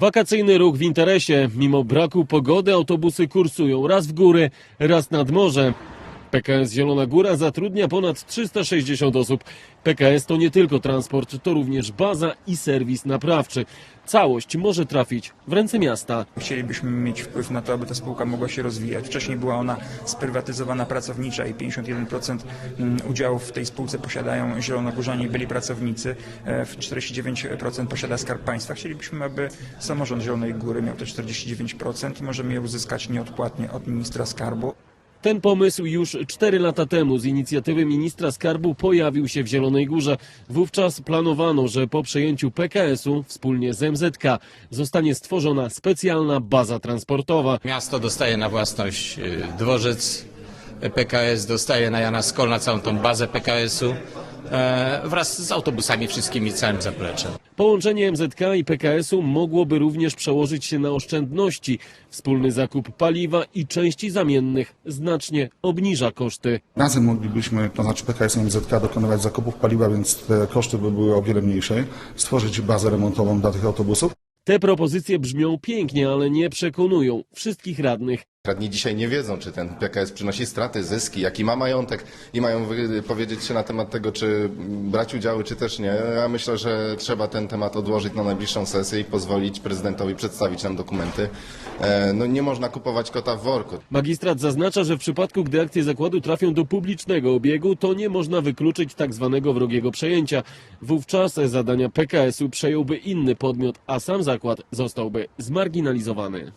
Wakacyjny ruch w interesie. Mimo braku pogody autobusy kursują raz w góry, raz nad morze. PKS Zielona Góra zatrudnia ponad 360 osób. PKS to nie tylko transport, to również baza i serwis naprawczy. Całość może trafić w ręce miasta. Chcielibyśmy mieć wpływ na to, aby ta spółka mogła się rozwijać. Wcześniej była ona sprywatyzowana pracownicza i 51% mm, udziałów w tej spółce posiadają zielonogórzanie i byli pracownicy. E, w 49% posiada Skarb Państwa. Chcielibyśmy, aby samorząd Zielonej Góry miał te 49% i możemy je uzyskać nieodpłatnie od ministra skarbu. Ten pomysł już 4 lata temu z inicjatywy ministra skarbu pojawił się w Zielonej Górze. Wówczas planowano, że po przejęciu PKS-u wspólnie z MZK zostanie stworzona specjalna baza transportowa. Miasto dostaje na własność y, dworzec PKS, dostaje na Jana Skolna całą tą bazę PKS-u wraz z autobusami wszystkimi, całym zapleczem. Połączenie MZK i PKS-u mogłoby również przełożyć się na oszczędności. Wspólny zakup paliwa i części zamiennych znacznie obniża koszty. Razem moglibyśmy, to znaczy PKS i MZK, dokonywać zakupów paliwa, więc te koszty by były o wiele mniejsze. Stworzyć bazę remontową dla tych autobusów. Te propozycje brzmią pięknie, ale nie przekonują wszystkich radnych. Radni dzisiaj nie wiedzą, czy ten PKS przynosi straty, zyski, jaki ma majątek i mają powiedzieć się na temat tego, czy brać udziały, czy też nie. Ja myślę, że trzeba ten temat odłożyć na najbliższą sesję i pozwolić prezydentowi przedstawić nam dokumenty. E, No nie można kupować kota w worku. Magistrat zaznacza, że w przypadku, gdy akcje zakładu trafią do publicznego obiegu, to nie można wykluczyć tak zwanego wrogiego przejęcia. Wówczas zadania PKS-u przejąłby inny podmiot, a sam zakład zostałby zmarginalizowany.